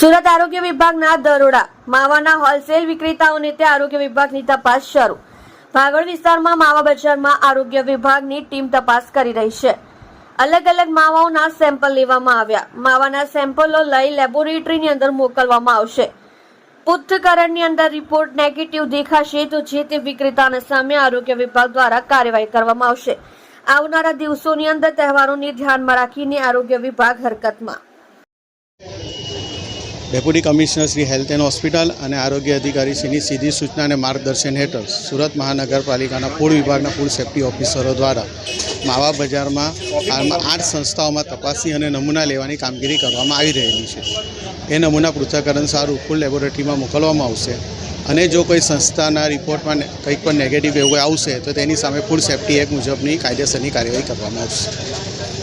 સુરત આરોગ્ય વિભાગના દરોડા, માવાના હોલસેલ વિક્રેતાઓને તે આરોગ્ય વિભાગની તપાસ શરૂ. ભાગળ વિસ્તારમાં માવા બજારમાં આરોગ્ય વિભાગની ટીમ તપાસ કરી રહી છે. અલગ અલગ માવાઓના સેમ્પલ લેવામાં આવ્યા. માવાના સેમ્પલો લઈ લેબોરેટરીની અંદર મોકલવામાં આવશે. પૃથ્થકરણની અંદર રિપોર્ટ નેગેટિવ દેખાશે તો જે તે વિક્રેતાના સામે આરોગ્ય વિભાગ દ્વારા કાર્યવાહી કરવામાં આવશે. આવનારા દિવસોની અંદર તહેવારોને ધ્યાનમાં રાખીને આરોગ્ય વિભાગ હરકતમાં. Deputy commissioner Shri health and hospital અને આરોગ્ય અધિકારી શ્રીની સીધી સૂચના અને માર્ગદર્શન હેઠળ સુરત મહાનગરપાલિકાના ફૂડ વિભાગના ફૂડ સેફ્ટી ઓફિસરો દ્વારા માવા બજારમાં હાલમાં આઠ સંસ્થાઓમાં તપાસી અને નમૂના લેવાની કામગીરી કરવામાં આવી રહેલી છે. એ નમૂના પૃથ્થકરણ સારું ફૂડ લેબોરેટરીમાં મોકલવામાં આવશે અને જો કોઈ સંસ્થાના રિપોર્ટમાં કંઈક પણ નેગેટિવ એવું આવશે તો તેની સામે ફૂડ સેફ્ટી એક્ટ મુજબની કાયદેસરની કાર્યવાહી કરવામાં આવશે.